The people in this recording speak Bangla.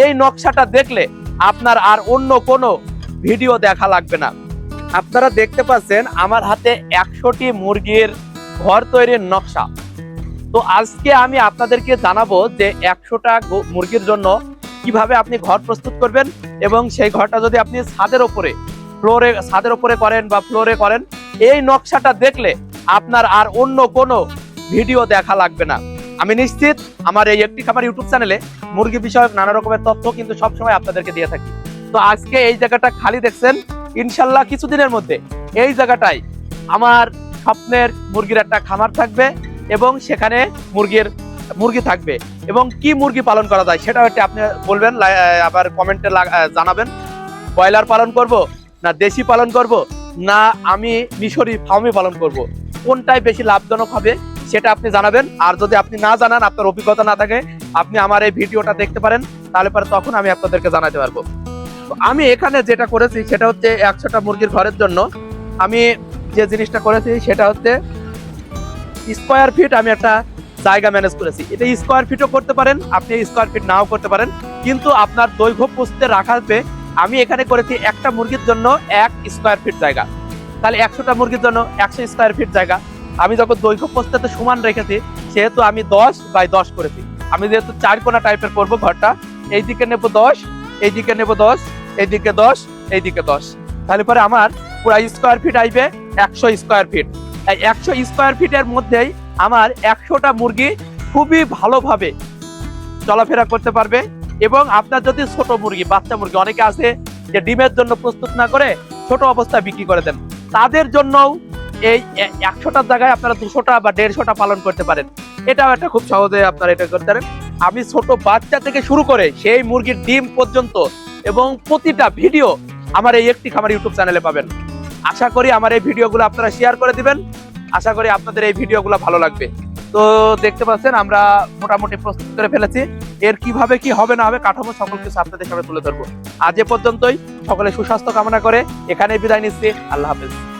এই নকশাটা দেখলে আপনার আর অন্য কোনো ভিডিও দেখা লাগবে না। আপনারা দেখতে পাচ্ছেন আমার হাতে একশোটি মুরগির ঘর তৈরির নকশা। তো আজকে আমি আপনাদেরকে জানাব যে একশোটা মুরগির জন্য কীভাবে আপনি ঘর প্রস্তুত করবেন এবং সেই ঘরটা যদি আপনি ছাদের ওপরে, ফ্লোরে, ছাদের ওপরে করেন বা ফ্লোরে করেন, এই নকশাটা দেখলে আপনার আর অন্য কোনো ভিডিও দেখা লাগবে না। আমি নিশ্চিত আমার এই একটি খাবার ইউটিউব চ্যানেলে মুরগি বিষয়ক নানা রকমের তথ্য কিন্তু সবসময় আপনাদেরকে দিয়ে থাকি। তো আজকে এই জায়গাটা খালি দেখছেন। ইনশাল্লাহ কিছুদিনের মধ্যে এই জায়গাটায় আমার স্বপ্নের মুরগির একটা খামার থাকবে এবং সেখানে মুরগির, মুরগি থাকবে। এবং কি মুরগি পালন করা যায় সেটা হচ্ছে আপনি বলবেন আবার কমেন্টে জানাবেন। ব্রয়লার পালন করব না দেশি পালন করব না আমি মিশরি ফার্মি পালন করব? কোনটাই বেশি লাভজনক হবে? সেটা আপনি জানাবেন। আর যদি আপনি না জানান, আপনার অভিজ্ঞতা না থাকে, আপনি আমার এই ভিডিওটা দেখতে পারেন, তাহলে পরে তখন আমি আপনাদেরকে জানাতে পারব। আমি এখানে যেটা করেছি, সেটা হচ্ছে একশোটা মুরগির ঘরের জন্য। আমি যে জিনিসটা করেছি, সেটা হচ্ছে স্কোয়ার ফিট আমি একটা জায়গা ম্যানেজ করেছি। এটা স্কোয়ার ফিটও করতে পারেন, আপনি স্কোয়ার ফিট নাও করতে পারেন। কিন্তু আপনার দৈর্ঘ্য পুষতে রাখাতে আমি এখানে করেছি একটা মুরগির জন্য এক স্কোয়ার ফিট জায়গা। তাহলে একশোটা মুরগির জন্য একশো স্কোয়ার ফিট জায়গা। আমি যখন দৈর্ঘ্য প্রস্তাতে সমান রেখেছি, সেহেতু আমি দশ বাই দশ করেছি। আমি যেহেতু চার কোনা টাইপের করব ঘরটা, এইদিকে নেব দশ, এইদিকে নেব দশ, এইদিকে দশ এইদিকে দশ। তাহলে পরে আমার পুরো স্কোয়ার ফিট আইবে একশো স্কোয়ার ফিট এই একশো স্কোয়ার ফিটের মধ্যেই আমার একশোটা মুরগি খুবই ভালোভাবে চলাফেরা করতে পারবে এবং আপনার যদি ছোট মুরগি, বাচ্চা মুরগি, অনেকে আছে যে ডিমের জন্য প্রস্তুত না করে ছোট অবস্থায় বিক্রি করে দেন, তাদের জন্যও এই একশোটার জায়গায় আপনারা দুশোটা বা দেড়শোটা পালন করতে পারেন। এটাও একটা খুব সহজে আপনারা এটা করতে পারেন। আমি ছোট বাচ্চা থেকে শুরু করে সেই মুরগির ডিম পর্যন্ত এবং প্রতিটা ভিডিও আমার এই একটি খামার ইউটিউব চ্যানেলে পাবেন। আশা করি আমার এই ভিডিওগুলো আপনারা শেয়ার করে দিবেন। আশা করি আপনাদের এই ভিডিওগুলো ভালো লাগবে। তো দেখতে পাচ্ছেন আমরা মোটামুটি প্রস্তুত করে ফেলেছি। এর কীভাবে কি হবে না হবে কাঠামো সকল কিছু আপনাদের সামনে তুলে ধরবো। আজ এ পর্যন্তই। সকলে সুস্বাস্থ্য কামনা করে এখানে বিদায় নিচ্ছি। আল্লাহ হাফেজ।